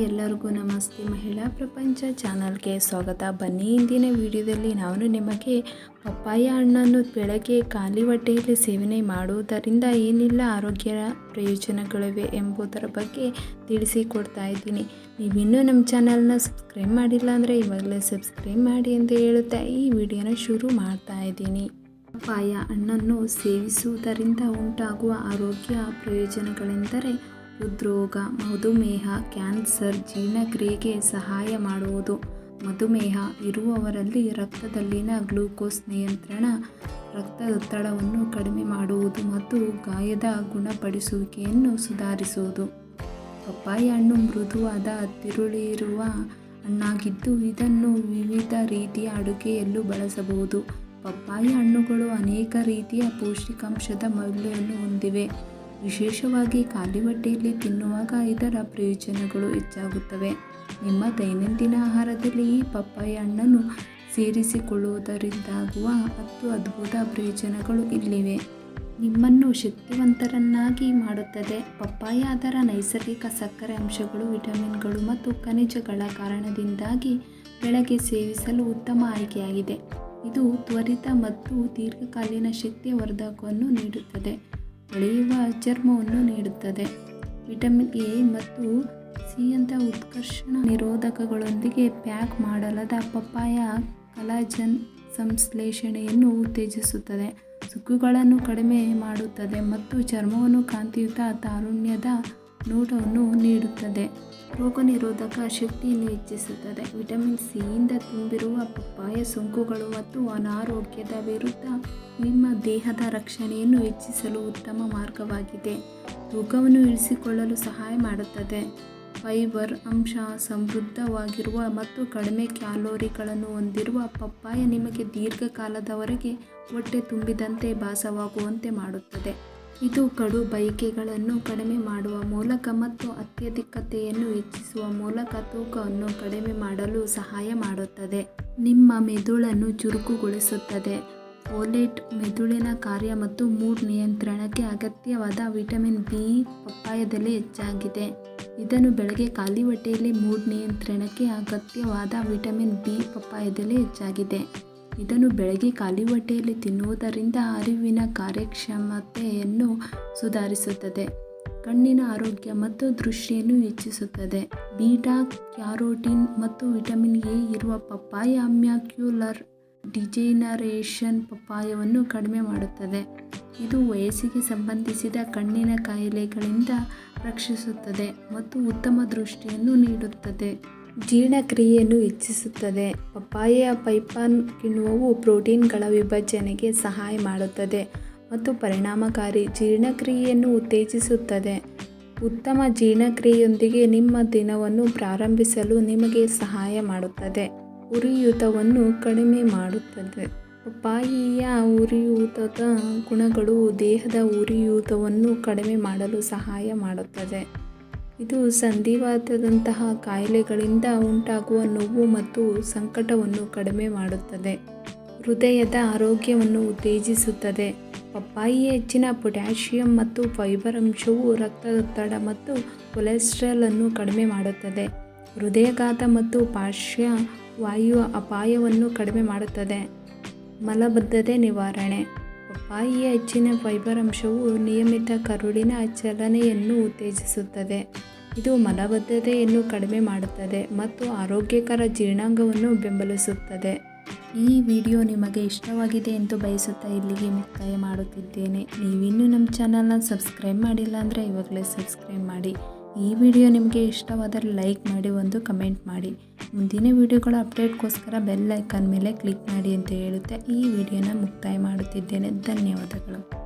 ಎಲ್ಲರಿಗೂ ನಮಸ್ತೆ. ಮಹಿಳಾ ಪ್ರಪಂಚ ಚಾನಲ್ಗೆ ಸ್ವಾಗತ. ಬನ್ನಿ, ಇಂದಿನ ವಿಡಿಯೋದಲ್ಲಿ ನಾನು ನಿಮಗೆ ಪಪ್ಪಾಯ ಹಣ್ಣನ್ನು ಬೆಳಗ್ಗೆ ಖಾಲಿ ಹೊಟ್ಟೆಯಲ್ಲಿ ಸೇವನೆ ಮಾಡುವುದರಿಂದ ಏನೆಲ್ಲ ಆರೋಗ್ಯ ಪ್ರಯೋಜನಗಳಿವೆ ಎಂಬುದರ ಬಗ್ಗೆ ತಿಳಿಸಿಕೊಡ್ತಾ ಇದ್ದೀನಿ. ನೀವಿನ್ನೂ ನಮ್ಮ ಚಾನಲ್ನ ಸಬ್ಸ್ಕ್ರೈಬ್ ಮಾಡಿಲ್ಲ ಅಂದರೆ ಇವಾಗಲೇ ಸಬ್ಸ್ಕ್ರೈಬ್ ಮಾಡಿ ಅಂತ ಹೇಳುತ್ತಾ ಈ ವಿಡಿಯೋನ ಶುರು ಮಾಡ್ತಾ ಇದ್ದೀನಿ. ಪಪ್ಪಾಯ ಹಣ್ಣನ್ನು ಸೇವಿಸುವುದರಿಂದ ಉಂಟಾಗುವ ಆರೋಗ್ಯ ಪ್ರಯೋಜನಗಳೆಂದರೆ ಹೃದ್ರೋಗ, ಮಧುಮೇಹ, ಕ್ಯಾನ್ಸರ್, ಜೀರ್ಣಕ್ರಿಯೆಗೆ ಸಹಾಯ ಮಾಡುವುದು. ಮಧುಮೇಹ ಇರುವವರಲ್ಲಿ ರಕ್ತದಲ್ಲಿನ ಗ್ಲೂಕೋಸ್ ನಿಯಂತ್ರಣ, ರಕ್ತದೊತ್ತಡವನ್ನು ಕಡಿಮೆ ಮಾಡುವುದು ಮತ್ತು ಗಾಯದ ಗುಣಪಡಿಸುವಿಕೆಯನ್ನು ಸುಧಾರಿಸುವುದು. ಪಪ್ಪಾಯಿ ಹಣ್ಣು ಮೃದುವಾದ ತಿರುಳಿರುವ ಹಣ್ಣಾಗಿದ್ದು ಇದನ್ನು ವಿವಿಧ ರೀತಿಯ ಅಡುಗೆಯಲ್ಲೂ ಬಳಸಬಹುದು. ಪಪ್ಪಾಯಿ ಹಣ್ಣುಗಳು ಅನೇಕ ರೀತಿಯ ಪೌಷ್ಟಿಕಾಂಶದ ಮೌಲ್ಯವನ್ನು ಹೊಂದಿವೆ. ವಿಶೇಷವಾಗಿ ಖಾಲಿ ಹೊಟ್ಟೆಯಲ್ಲಿ ತಿನ್ನುವಾಗ ಇದರ ಪ್ರಯೋಜನಗಳು ಹೆಚ್ಚಾಗುತ್ತವೆ. ನಿಮ್ಮ ದೈನಂದಿನ ಆಹಾರದಲ್ಲಿ ಈ ಪಪ್ಪಾಯಿ ಹಣ್ಣನ್ನು ಸೇರಿಸಿಕೊಳ್ಳುವುದರಿಂದಾಗುವ ಹತ್ತು ಅದ್ಭುತ ಪ್ರಯೋಜನಗಳು ಇಲ್ಲಿವೆ. ನಿಮ್ಮನ್ನು ಶಕ್ತಿವಂತರನ್ನಾಗಿ ಮಾಡುತ್ತದೆ. ಪಪ್ಪಾಯ ಅದರ ನೈಸರ್ಗಿಕ ಸಕ್ಕರೆ ಅಂಶಗಳು, ವಿಟಮಿನ್ಗಳು ಮತ್ತು ಖನಿಜಗಳ ಕಾರಣದಿಂದಾಗಿ ಬೆಳಗ್ಗೆ ಸೇವಿಸಲು ಉತ್ತಮ ಆಯ್ಕೆಯಾಗಿದೆ. ಇದು ತ್ವರಿತ ಮತ್ತು ದೀರ್ಘಕಾಲೀನ ಶಕ್ತಿಯ ವರ್ಧಕವನ್ನು ನೀಡುತ್ತದೆ. ಹೊಳೆಯುವ ಚರ್ಮವನ್ನು ನೀಡುತ್ತದೆ. ವಿಟಮಿನ್ ಎ ಮತ್ತು ಸಿಯಂಥ ಉತ್ಕರ್ಷಣ ನಿರೋಧಕಗಳೊಂದಿಗೆ ಪ್ಯಾಕ್ ಮಾಡಲಾದ ಪಪ್ಪಾಯ ಕಲಾಜನ್ ಸಂಶ್ಲೇಷಣೆಯನ್ನು ಉತ್ತೇಜಿಸುತ್ತದೆ. ಸುಕ್ಕುಗಳನ್ನು ಕಡಿಮೆ ಮಾಡುತ್ತದೆ ಮತ್ತು ಚರ್ಮವನ್ನು ಕಾಂತಿಯುತ ತಾರುಣ್ಯದ ನೋಟವನ್ನು ನೀಡುತ್ತದೆ. ರೋಗ ನಿರೋಧಕ ಶಕ್ತಿಯನ್ನು ಹೆಚ್ಚಿಸುತ್ತದೆ. ವಿಟಮಿನ್ ಸಿಯಿಂದ ತುಂಬಿರುವ ಪಪ್ಪಾಯ ಸೋಂಕುಗಳು ಮತ್ತು ಅನಾರೋಗ್ಯದ ವಿರುದ್ಧ ನಿಮ್ಮ ದೇಹದ ರಕ್ಷಣೆಯನ್ನು ಹೆಚ್ಚಿಸಲು ಉತ್ತಮ ಮಾರ್ಗವಾಗಿದೆ. ತೂಕವನ್ನು ಇಳಿಸಿಕೊಳ್ಳಲು ಸಹಾಯ ಮಾಡುತ್ತದೆ. ಫೈಬರ್ ಅಂಶ ಸಮೃದ್ಧವಾಗಿರುವ ಮತ್ತು ಕಡಿಮೆ ಕ್ಯಾಲೋರಿಗಳನ್ನು ಹೊಂದಿರುವ ಪಪ್ಪಾಯ ನಿಮಗೆ ದೀರ್ಘಕಾಲದವರೆಗೆ ಹೊಟ್ಟೆ ತುಂಬಿದಂತೆ ಭಾಸವಾಗುವಂತೆ ಮಾಡುತ್ತದೆ. ಇದು ಕಡು ಬಯಕೆಗಳನ್ನು ಕಡಿಮೆ ಮಾಡುವ ಮೂಲಕ ಮತ್ತು ಅತ್ಯಧಿಕತೆಯನ್ನು ಹೆಚ್ಚಿಸುವ ಮೂಲಕ ತೂಕವನ್ನು ಕಡಿಮೆ ಮಾಡಲು ಸಹಾಯ ಮಾಡುತ್ತದೆ. ನಿಮ್ಮ ಮೆದುಳನ್ನು ಚುರುಕುಗೊಳಿಸುತ್ತದೆ. ಓಲೆಟ್ ಮೆದುಳಿನ ಕಾರ್ಯ ಮತ್ತು ಮೂಡ್ ನಿಯಂತ್ರಣಕ್ಕೆ ಅಗತ್ಯವಾದ ವಿಟಮಿನ್ ಬಿ ಪಪ್ಪಾಯದಲ್ಲಿ ಹೆಚ್ಚಾಗಿದೆ. ಇದನ್ನು ಬೆಳಗ್ಗೆ ಖಾಲಿ ಹೊಟ್ಟೆಯಲ್ಲಿ ಮೂಡ್ ನಿಯಂತ್ರಣಕ್ಕೆ ಅಗತ್ಯವಾದ ವಿಟಮಿನ್ ಬಿ ಪಪ್ಪಾಯದಲ್ಲಿ ಹೆಚ್ಚಾಗಿದೆ. ಇದನ್ನು ಬೆಳಗ್ಗೆ ಖಾಲಿ ಹೊಟ್ಟೆಯಲ್ಲಿ ತಿನ್ನುವುದರಿಂದ ಅರಿವಿನ ಕಾರ್ಯಕ್ಷಮತೆಯನ್ನು ಸುಧಾರಿಸುತ್ತದೆ. ಕಣ್ಣಿನ ಆರೋಗ್ಯ ಮತ್ತು ದೃಷ್ಟಿಯನ್ನು ಹೆಚ್ಚಿಸುತ್ತದೆ. ಬೀಟಾ, ಕ್ಯಾರೋಟಿನ್ ಮತ್ತು ವಿಟಮಿನ್ ಎ ಇರುವ ಪಪ್ಪಾಯ ಅಮ್ಯಾಕ್ಯುಲರ್ ಡಿಜೆನರೇಷನ್ ಪಪ್ಪಾಯವನ್ನು ಕಡಿಮೆ ಮಾಡುತ್ತದೆ. ಇದು ವಯಸ್ಸಿಗೆ ಸಂಬಂಧಿಸಿದ ಕಣ್ಣಿನ ಕಾಯಿಲೆಗಳಿಂದ ರಕ್ಷಿಸುತ್ತದೆ ಮತ್ತು ಉತ್ತಮ ದೃಷ್ಟಿಯನ್ನು ನೀಡುತ್ತದೆ. ಜೀರ್ಣಕ್ರಿಯೆಯನ್ನು ಹೆಚ್ಚಿಸುತ್ತದೆ. ಪಪ್ಪಾಯ ಪೈಪಾನ್ ಕಿಣ್ವವು ಪ್ರೋಟೀನ್ಗಳ ವಿಭಜನೆಗೆ ಸಹಾಯ ಮಾಡುತ್ತದೆ ಮತ್ತು ಪರಿಣಾಮಕಾರಿ ಜೀರ್ಣಕ್ರಿಯೆಯನ್ನು ಉತ್ತೇಜಿಸುತ್ತದೆ. ಉತ್ತಮ ಜೀರ್ಣಕ್ರಿಯೆಯೊಂದಿಗೆ ನಿಮ್ಮ ದಿನವನ್ನು ಪ್ರಾರಂಭಿಸಲು ನಿಮಗೆ ಸಹಾಯ ಮಾಡುತ್ತದೆ. ಉರಿಯೂತವನ್ನು ಕಡಿಮೆ ಮಾಡುತ್ತದೆ. ಪಪ್ಪಾಯಿಯ ಉರಿಯೂತದ ಗುಣಗಳು ದೇಹದ ಉರಿಯೂತವನ್ನು ಕಡಿಮೆ ಮಾಡಲು ಸಹಾಯ ಮಾಡುತ್ತದೆ. ಇದು ಸಂಧಿವಾತದಂತಹ ಕಾಯಿಲೆಗಳಿಂದ ಉಂಟಾಗುವ ನೋವು ಮತ್ತು ಸಂಕಟವನ್ನು ಕಡಿಮೆ ಮಾಡುತ್ತದೆ. ಹೃದಯದ ಆರೋಗ್ಯವನ್ನು ಉತ್ತೇಜಿಸುತ್ತದೆ. ಪಪ್ಪಾಯಿ ಹೆಚ್ಚಿನ ಪೊಟ್ಯಾಷಿಯಂ ಮತ್ತು ಫೈಬರ್ ಅಂಶವು ರಕ್ತದೊತ್ತಡ ಮತ್ತು ಕೊಲೆಸ್ಟ್ರಾಲ್ ಅನ್ನು ಕಡಿಮೆ ಮಾಡುತ್ತದೆ. ಹೃದಯಘಾತ ಮತ್ತು ಪಾರ್ಶ್ವ ವಾಯು ಅಪಾಯವನ್ನು ಕಡಿಮೆ ಮಾಡುತ್ತದೆ. ಮಲಬದ್ಧತೆ ನಿವಾರಣೆ. ಪಪ್ಪಾಯಿಯ ಹೆಚ್ಚಿನ ಫೈಬರ್ ಅಂಶವು ನಿಯಮಿತ ಕರುಳಿನ ಚಲನೆಯನ್ನು ಉತ್ತೇಜಿಸುತ್ತದೆ. ಇದು ಮಲಬದ್ಧತೆಯನ್ನು ಕಡಿಮೆ ಮಾಡುತ್ತದೆ ಮತ್ತು ಆರೋಗ್ಯಕರ ಜೀರ್ಣಾಂಗವನ್ನು ಬೆಂಬಲಿಸುತ್ತದೆ. ಈ ವಿಡಿಯೋ ನಿಮಗೆ ಇಷ್ಟವಾಗಿದೆ ಎಂದು ಬಯಸುತ್ತಾ ಇಲ್ಲಿಗೆ ಮುಕ್ತಾಯ ಮಾಡುತ್ತಿದ್ದೇನೆ. ನೀವಿನ್ನೂ ನಮ್ಮ ಚಾನಲ್ನ ಸಬ್ಸ್ಕ್ರೈಬ್ ಮಾಡಿಲ್ಲ ಅಂದರೆ ಇವಾಗಲೇ ಸಬ್ಸ್ಕ್ರೈಬ್ ಮಾಡಿ. ಈ ವಿಡಿಯೋ ನಿಮಗೆ ಇಷ್ಟವಾದರೆ ಲೈಕ್ ಮಾಡಿ, ಒಂದು ಕಮೆಂಟ್ ಮಾಡಿ. ಮುಂದಿನ ವಿಡಿಯೋಗಳ ಅಪ್ಡೇಟ್ಗೋಸ್ಕರ ಬೆಲ್ ಐಕಾನ್ ಮೇಲೆ ಕ್ಲಿಕ್ ಮಾಡಿ ಅಂತ ಹೇಳುತ್ತೆ ಈ ವಿಡಿಯೋನ ಮುಕ್ತಾಯ ಮಾಡುತ್ತಿದ್ದೇನೆ. ಧನ್ಯವಾದಗಳು.